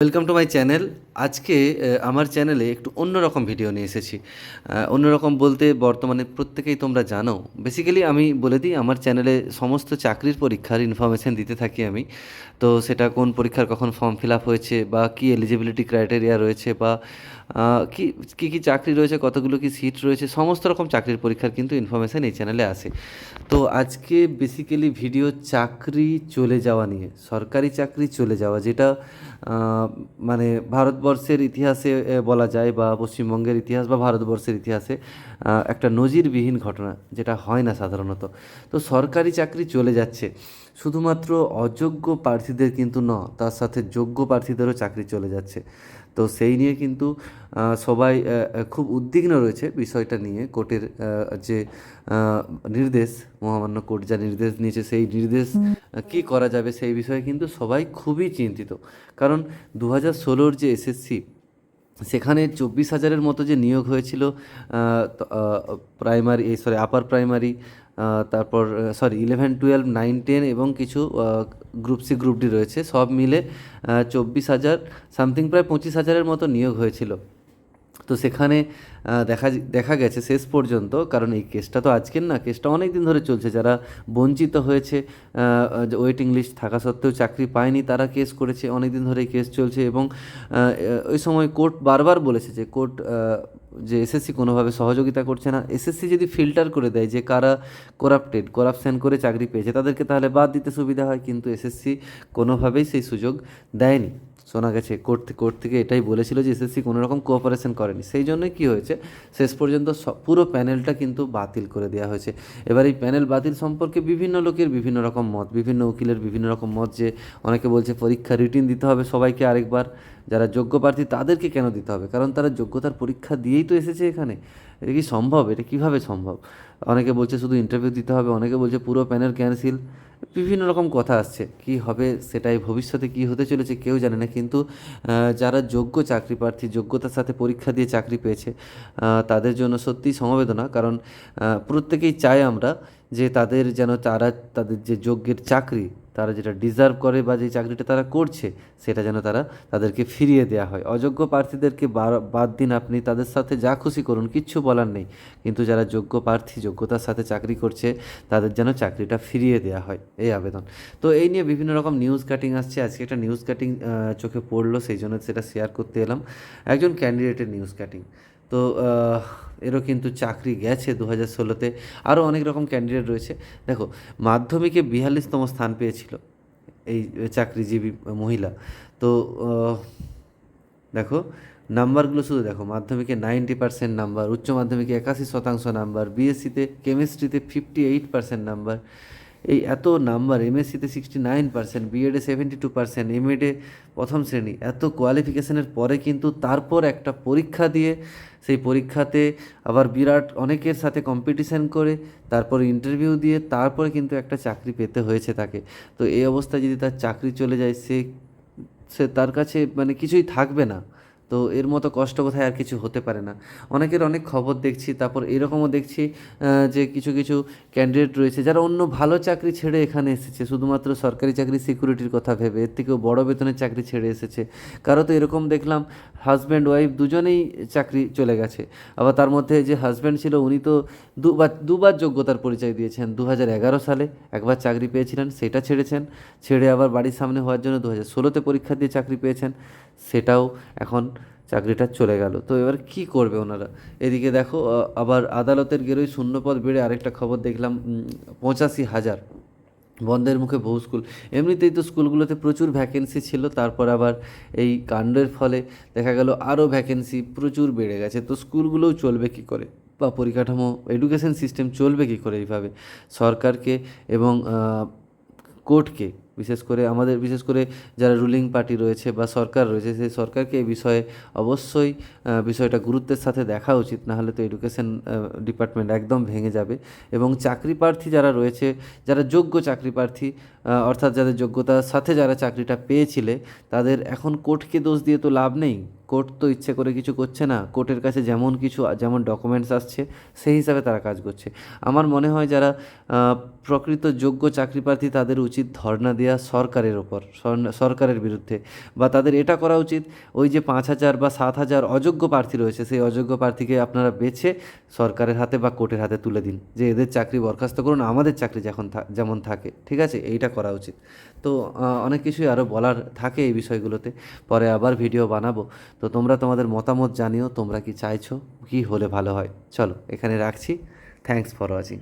Welcome to my channel আজকে আমার চ্যানেলে একটু অন্যরকম ভিডিও নিয়ে এসেছি। অন্যরকম বলতে বর্তমানে প্রত্যেকেই তোমরা জানো। বেসিক্যালি আমি বলে দিই, আমার চ্যানেলে সমস্ত চাকরির পরীক্ষার ইনফরমেশান দিতে থাকি আমি। তো সেটা কোন পরীক্ষার কখন ফর্ম ফিল আপ হয়েছে বা কী এলিজিবিলিটি ক্রাইটেরিয়া রয়েছে বা কি, কী কী চাকরি রয়েছে, কতগুলো কি সিট রয়েছে, সমস্ত রকম চাকরির পরীক্ষার কিন্তু ইনফরমেশান এই চ্যানেলে আসে। তো আজকে বেসিক্যালি ভিডিও চাকরি চলে যাওয়া নিয়ে, সরকারি চাকরি চলে যাওয়া, যেটা মানে ভারতবর্ষের ইতিহাসে বলা যায় বা পশ্চিমবঙ্গের ইতিহাস বা ভারতবর্ষের ইতিহাসে একটা নজিরবিহীন ঘটনা, যেটা হয় না সাধারণত। তো সরকারি চাকরি চলে যাচ্ছে, শুধুমাত্র অযোগ্য প্রার্থীদের কিন্তু ন তার সাথে যোগ্য প্রার্থীদেরও চাকরি চলে যাচ্ছে। তো সেই নিয়ে কিন্তু সবাই খুব উদ্বিগ্ন রয়েছে বিষয়টা নিয়ে কোর্টের যে নির্দেশ, মহামান্য কোর্ট যা নির্দেশ নিয়েছে সেই নির্দেশ কী করা যাবে সেই বিষয়ে কিন্তু সবাই খুবই চিন্তিত। কারণ দু হাজার ষোলোর যে এসএসসি, সেখানে চব্বিশ হাজারের মতো যে নিয়োগ হয়েছিল প্রাইমারি এই সরি, আপার প্রাইমারি তারপর sorry eleven twelve nine ten এবং কিছু গ্রুপ সি গ্রুপ ডি রয়েছে। সব মিলে চব্বিশ হাজার সামথিং প্রায় পঁচিশ হাজারের মতো নিয়োগ হয়েছিল। তো সেখানে দেখা দেখা গেছে শেষ পর্যন্ত, কারণ এই কেসটা তো আজকের না, কেসটা অনেক দিন ধরে চলছে। যারা বঞ্চিত হয়েছে ওয়েটিং লিস্ট থাকা সত্ত্বেও চাকরি পায়নি, তারা কেস করেছে অনেক দিন ধরে কেস চলছে এবং ওই সময় কোর্ট বারবার বলেছে যে কোর্ট যে এসএসসি কোনোভাবে সহযোগিতা করছে না। এসএসসি যদি ফিল্টার করে দেয় যে কারা করাপ্টেড করাপশন করে চাকরি পেয়েছে, তাদেরকে তাহলে বাদ দিতে সুবিধা হয়, কিন্তু এসএসসি কোনোভাবেই সেই সুযোগ দেয়নি। শোনা গেছে কোর্ট কোর্ট থেকে এটাই বলেছিল যে এসএসসি কোনো রকম কোঅপারেশন করেনি। সেই জন্যই কী হয়েছে? শেষ পর্যন্ত পুরো প্যানেলটা কিন্তু বাতিল করে দেওয়া হয়েছে। এবার এই প্যানেল বাতিল সম্পর্কে বিভিন্ন লোকের বিভিন্ন রকম মত, বিভিন্ন উকিলের বিভিন্ন রকম মত যে অনেকে বলছে পরীক্ষা রিটিন দিতে হবে সবাইকে আরেকবার। যারা যোগ্য প্রার্থী তাদেরকে কেন দিতে হবে? কারণ তারা যোগ্যতার পরীক্ষা দিয়েই তো এসেছে এখানে। এটা কি সম্ভব? এটা কীভাবে সম্ভব? অনেকে বলছে শুধু ইন্টারভিউ দিতে হবে, অনেকে বলছে পুরো প্যানেল ক্যান্সেল বিভিন্ন রকম কথা আসছে, কি হবে সেটাই ভবিষ্যতে কি হতে চলেছে কেউ জানে না, কিন্তু যারা যোগ্য চাকরি প্রার্থী, যোগ্যতার সাথে পরীক্ষা দিয়ে চাকরি পেয়েছে তাদের জন্য সত্যি সমবেদনা, কারণ প্রত্যেকেই চাই আমরা যে তাদের যেন তারা, তাদের যে যোগ্যের চাকরি তারা যেটা ডিজার্ভ করে বা যে চাকরিটা তারা করছে, সেটা যেন তারা তাদেরকে ফিরিয়ে দেওয়া হয়। অযোগ্য প্রার্থীদেরকে বাদ দিন আপনি, তাদের সাথে যা খুশি করুন, কিচ্ছু বলার নেই। কিন্তু যারা যোগ্য প্রার্থী, যোগ্যতার সাথে চাকরি করছে, তাদের যেন চাকরিটা ফিরিয়ে দেওয়া হয়। এই আবেদন। তো এই নিয়ে বিভিন্ন রকম নিউজ কাটিং আসছে। আজকে একটা নিউজ কাটিং চোখে পড়ল, সেই জন্য সেটা শেয়ার করতে এলাম। একজন ক্যান্ডিডেটের নিউজ কাটিং তো এরও কিন্তু চাকরি গেছে দু হাজার ষোলোতে। আরও অনেক রকম ক্যান্ডিডেট রয়েছে। দেখো, মাধ্যমিকে বিয়াল্লিশতম স্থান পেয়েছিল এই চাকরিজীবী মহিলা। তো দেখো, নাম্বারগুলো শুধু দেখো, মাধ্যমিকে নাইনটি পার্সেন্ট নাম্বার, উচ্চ মাধ্যমিকে একাশি শতাংশ নাম্বার বিএসসিতে কেমিস্ট্রিতে ফিফটি এইট পার্সেন্ট নাম্বার। এই এত নাম্বার এমএসসিতে সিক্সটি নাইন পার্সেন্ট বিএডে সেভেন্টি টু পার্সেন্ট এমএডে প্রথম শ্রেণি, এত কোয়ালিফিকেশনের পরে কিন্তু তারপর একটা পরীক্ষা দিয়ে সেই পরীক্ষাতে আবার বিরাট অনেকের সাথে কম্পিটিশান করে, তারপর ইন্টারভিউ দিয়ে তারপরে কিন্তু একটা চাকরি পেতে হয়েছে তাকে। তো এই অবস্থায় যদি তার চাকরি চলে যায়, সে সে তার কাছে মানে কিছুই থাকবে না। তো এর মতো কষ্ট কোথায় আর কিছু হতে পারে না। অনেকের অনেক খবর দেখছি, তারপর এরকমও দেখছি যে কিছু কিছু ক্যান্ডিডেট রয়েছে যারা অন্য ভালো চাকরি ছেড়ে এখানে এসেছে, শুধুমাত্র সরকারি চাকরি সিকিউরিটির কথা ভেবে, এর থেকেও বড় বেতনের চাকরি ছেড়ে এসেছে। কারও তো এরকম দেখলাম হাজব্যান্ড ওয়াইফ দুজনেই চাকরি চলে গেছে। আবার তার মধ্যে যে হাজব্যান্ড ছিল, উনি তো দুবার দুবার যোগ্যতার পরিচয় দিয়েছেন দু হাজার এগারো সালে একবার চাকরি পেয়েছিলেন, সেটা ছেড়েছেন। ছেড়ে আবার বাড়ির সামনে হওয়ার জন্য দু হাজার ষোলোতে পরীক্ষা দিয়ে চাকরি পেয়েছেন, সেটাও এখন চাকরিটা চলে গেল। তো এবার কি করবে ওনারা? এদিকে দেখো আবার আদালতের গেরোই শূন্যপদ বেড়ে আরেকটা খবর দেখলাম পঁচাশি হাজার। বন্ধের মুখে বহু স্কুল। এমনিতেই তো স্কুলগুলোতে প্রচুর ভ্যাকেন্সি ছিল, তারপর আবার এই কাণ্ডের ফলে দেখা গেল আরও ভ্যাকেন্সি প্রচুর বেড়ে গেছে। তো স্কুলগুলোও চলবে কী করে? বা পরিকাঠামো এডুকেশন সিস্টেম চলবে কী করে এইভাবে? সরকারকে এবং কোর্টকে বিশেষ করে আমাদের, বিশেষ করে যারা রুলিং পার্টি রয়েছে বা সরকার রয়েছে, সেই সরকারকে এই বিষয়ে অবশ্যই বিষয়টা গুরুত্বের সাথে দেখা উচিত না হলে তো এডুকেশন ডিপার্টমেন্ট একদম ভেঙে যাবে। এবং চাকরি প্রার্থী যারা রয়েছে, যারা যোগ্য চাকরি প্রার্থী অর্থাৎ যাদের যোগ্যতার সাথে যারা চাকরিটা পেয়েছিলে, তাদের এখন কোর্টকে দোষ দিয়ে তো লাভ নেই। কোর্ট তো ইচ্ছে করে কিছু করছে না, কোর্টের কাছে যেমন কিছু, যেমন ডকুমেন্টস আসছে, সেই হিসাবে তারা কাজ করছে। আমার মনে হয় যারা প্রকৃত যোগ্য চাকরি প্রার্থী তাদের উচিত ধর্ণা দেওয়া সরকারের ওপর সরকারের বিরুদ্ধে। বা তাদের এটা করা উচিত, ওই যে পাঁচ হাজার বা সাত হাজার অযোগ্য প্রার্থী রয়েছে, সেই অযোগ্য প্রার্থীকে আপনারা বেছে সরকারের হাতে বা কোর্টের হাতে তুলে দিন। যে এদের চাকরি বরখাস্ত করুন, আমাদের চাকরি যখন যেমন থাকে, ঠিক আছে? এইটা করা উচিত। তো অনেক কিছুই আরও বলার থাকে এই বিষয়গুলোতে। পরে আবার ভিডিও বানাবো। তো তোমরা তোমাদের মতামত জানিও, তোমরা কি চাইছো, কি হলে ভালো হয়? চলো, এখানে রাখছি। Thanks for watching